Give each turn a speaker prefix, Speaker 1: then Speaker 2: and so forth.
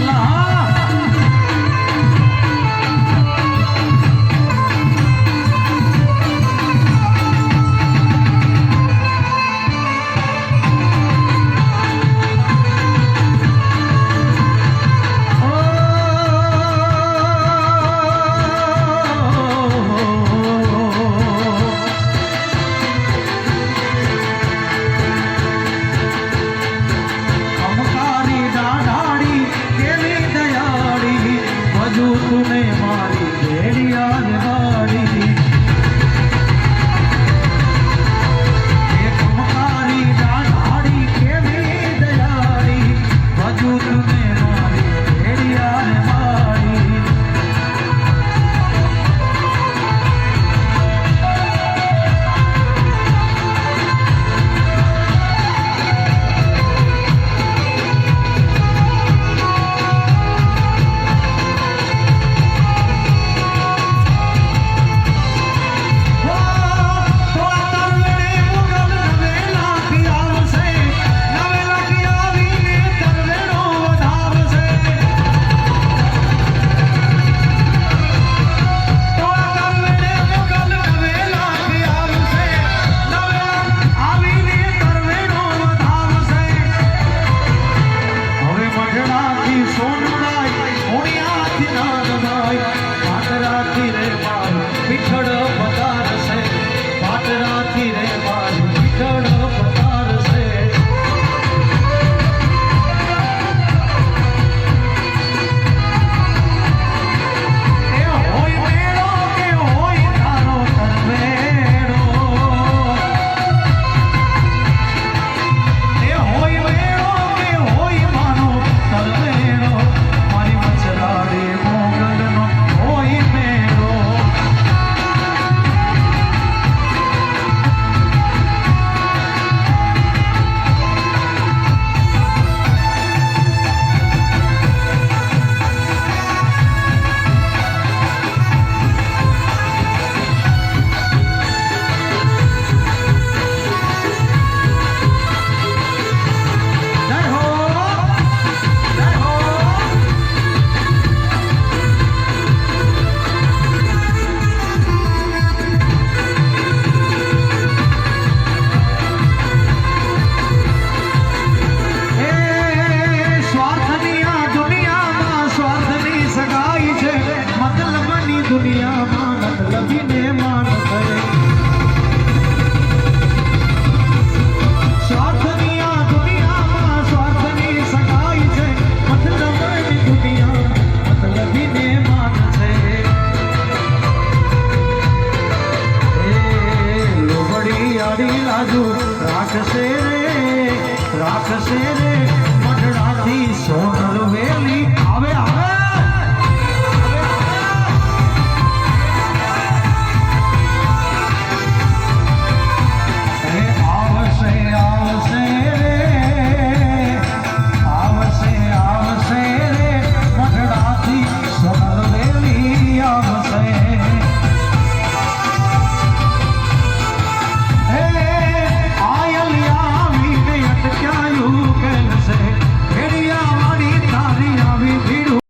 Speaker 1: Allah. 跳着 Raju રાખશે રે રાખશે રે મઢડાથી સોનલ વેલી